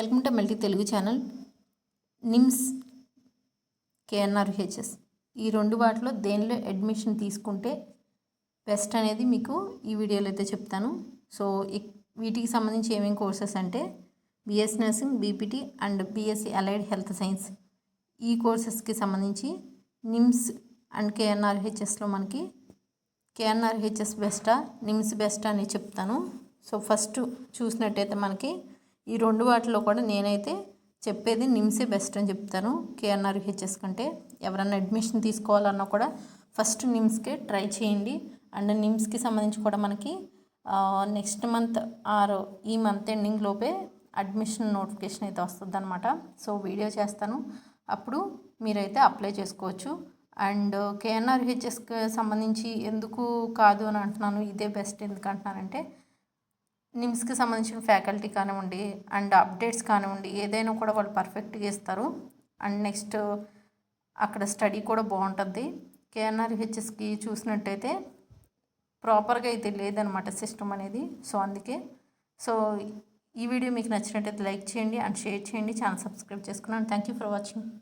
Welcome to multi Telugu channel. NIMS KNRHS ఈ రెండు వాటిలో దేనిలో అడ్మిషన్ తీసుకుంటే బెస్ట్ అనేది మీకు ఈ వీడియోలో అయితే చెప్తాను. సో వీటికి సంబంధించి ఏమేమి కోర్సెస్ అంటే BS nursing BPT and BSc allied health science. ఈ కోర్సెస్కి సంబంధించి నిమ్స్ అండ్ కేఎన్ఆర్హెచ్ఎస్లో మనకి కేఎన్ఆర్హెచ్ఎస్ బెస్టా నిమ్స్ బెస్టా అని చెప్తాను. సో ఫస్ట్ చూసినట్టయితే మనకి ఈ రెండు వాటిలో కూడా నేనైతే చెప్పేది నిమ్సే బెస్ట్ అని చెప్తాను కేఎన్ఆర్హెచ్ఎస్ కంటే. ఎవరన్నా అడ్మిషన్ తీసుకోవాలన్నా కూడా ఫస్ట్ నిమ్స్కే ట్రై చేయండి. అండ్ నిమ్స్కి సంబంధించి కూడా మనకి నెక్స్ట్ మంత్ ఆర్ ఈ మంత్ ఎండింగ్ లోపే అడ్మిషన్ నోటిఫికేషన్ అయితే వస్తుంది అనమాట సో వీడియో చేస్తాను. అప్పుడు మీరైతే అప్లై చేసుకోవచ్చు. అండ్ కేఎన్ఆర్హెచ్ఎస్కి సంబంధించి ఎందుకు కాదు అని అంటున్నాను ఇదే బెస్ట్ ఎందుకు అంటున్నానంటే నిమ్స్కి సంబంధించిన ఫ్యాకల్టీ కానివ్వండి అండ్ అప్డేట్స్ కానివ్వండి ఏదైనా కూడా వాళ్ళు పర్ఫెక్ట్గా ఇస్తారు అండ్ నెక్స్ట్ అక్కడ స్టడీ కూడా బాగుంటుంది. కేఎన్ఆర్హెచ్ఎస్కి చూసినట్టయితే ప్రాపర్గా అయితే లేదనమాట సిస్టమ్ అనేది. సో అందుకే సో ఈ వీడియో మీకు నచ్చినట్టయితే లైక్ చేయండి అండ్ షేర్ చేయండి. ఛానల్ సబ్స్క్రైబ్ చేసుకున్నాను. Thank you for watching.